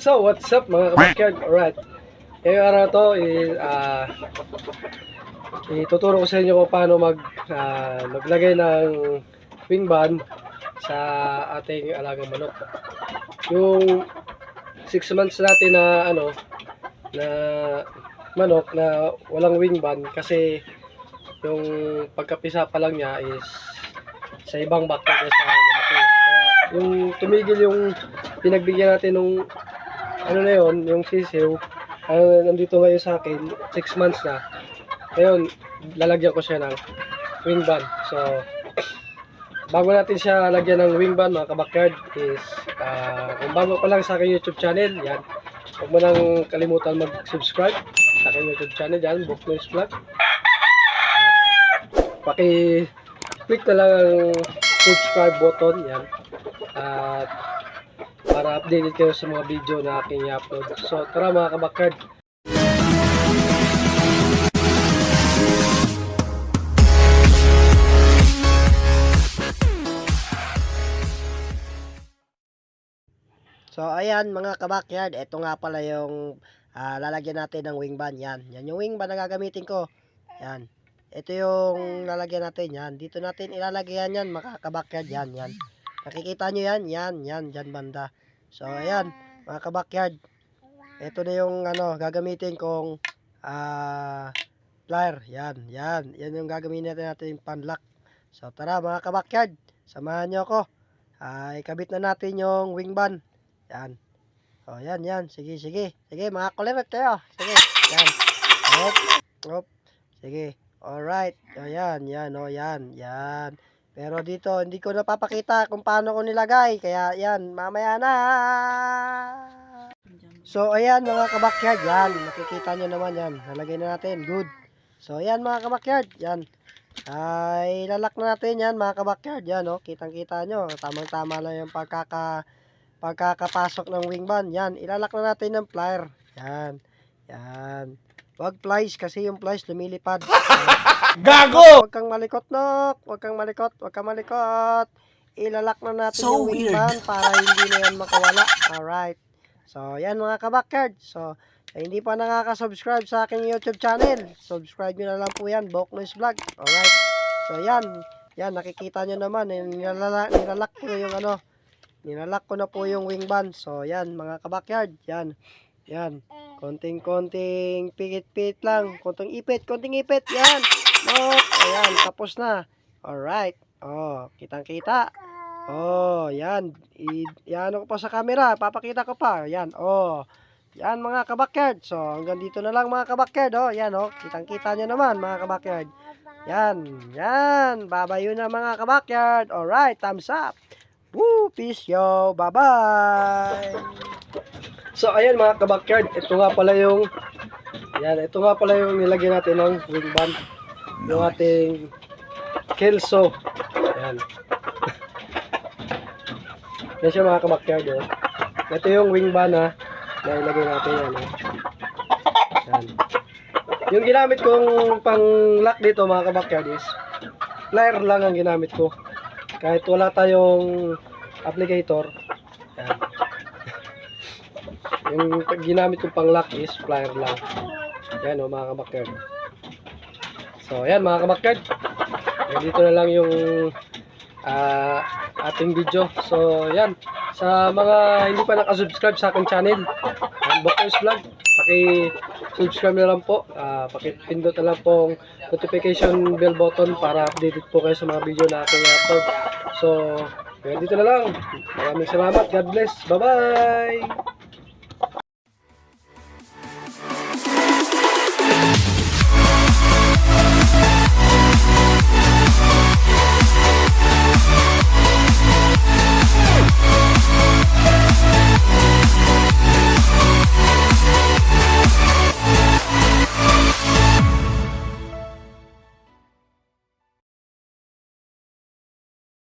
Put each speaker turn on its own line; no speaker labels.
So, what's up mga kabakyard? Alright. Ngayong araw to, is, ah, ituturo ko sa inyo kung paano mag, ah, maglagay ng wing band sa ating alagang manok. Yung 6 months natin na ano, na manok na walang wing band kasi yung pagkapisa pa lang niya is sa ibang bakter na sa lumaki. Yung tumigil yung pinagbigyan natin nung ano na yon yung sisiw, ano, nandito ngayon sa akin, 6 months na. Ngayon, lalagyan ko siya ng wing band. So, bago natin siya lagyan ng wing band, mga kabakyard, is, ah, kung bago pa lang sa aking YouTube channel, yan, huwag mo nang kalimutan mag-subscribe sa aking YouTube channel, yan, Book Noise Vlog. Paki-click na lang ang subscribe button, yan. At para updated kayo sa mga video na aking i-upload. So, tara mga kabakyard.
So ayan mga kabakyard, ito nga pala yung ah, lalagyan natin ng wing band yan. Yan yung wing band na gagamitin ko. Yan. Ito yung lalagyan natin yan. Dito natin ilalagyan yan mga kabakyard yan yan. Nakikita nyo yan? Yan, yan, dyan banda. So ayan mga kabakyard. Ito na yung ano gagamitin kong ah plier. Yan, yan. Yan yung gagamitin natin natin yung panlock. So tara mga kabakyard, samahan nyo ako. Ah, ikabit na natin yung wing band. Yan. O, yan, yan. Sige, sige. Sige, mga kulirat kayo. Sige. Yan. Hop. Hop. Sige. Alright. O, yan, yan. O, yan. Yan. Pero dito, hindi ko napapakita kung paano ko nilagay. Kaya, yan. Mamaya na. So, ayan, mga kabakyard. Yan. Makikita nyo naman yan. Nalagay na natin. Good. So, ayan, mga kabakyard. Yan. Ay, lalak na natin yan, mga kabakyard. Yan, o. Kitang-kita nyo. Tamang-tama lang yung pagkaka pagkakapasok ng wing band. Yan, ilalak na natin ng plier. Yan. Yan. Wag plies kasi yung plies lumilipad.
Gago!
Huwag kang malikot, nok. Huwag kang malikot. Huwag kang malikot. Ilalak na natin
So
yung wing
weird.
band para hindi na yan makawala. Alright. So, yan mga kabakyard. So, sa hindi pa nakaka-subscribe sa aking YouTube channel, subscribe nyo na lang po yan, Bok Noise Vlog. Alright. So, yan. Yan, nakikita nyo naman. eh, Nilalak, nilalak ko yung ano, Nilalak ko na po yung wing band. So, yan, mga kabakyard. Yan. Yan. Konting-konting pikit-pikit lang. Konting ipit, konting ipit. Yan. No. Ayan, tapos na. Alright. Oh, kitang-kita. Oh, yan. I, yan ko pa sa camera. Papakita ko pa. Yan. Oh. Yan mga kabakyard. So, hanggang dito na lang mga kabakyard. Oh, yan oh. Kitang-kita nyo naman mga kabakyard. Yan. Yan. Babayo na mga kabakyard. Alright, thumbs up. Woo! Peace yo! Bye-bye!
So, ayan mga kabakyard. Ito nga pala yung yan, ito nga pala yung nilagyan natin ng wing band. Yung ating Kelso. Yan. Yan siya mga kabakyard. Oh. Ito yung wing band ha, na ilagay natin yan. Oh. Yan. Yung ginamit kong pang lock dito mga kabakyard is plier lang ang ginamit ko. Kahit wala tayong applicator. Yan. Yung ginamit kong pang lock is plier lang. Yan o mga kabakyard. So ayan mga kabakyard. Yan, dito na lang yung ah, ating video. So yan. Sa mga hindi pa nakasubscribe sa aking channel, ang Bokers Vlog, paki-subscribe na lang po. Ah, paki-pindot na lang pong notification bell button para updated po kayo sa mga video na aking upload. So, yan dito na lang. Maraming salamat. God bless. Bye-bye!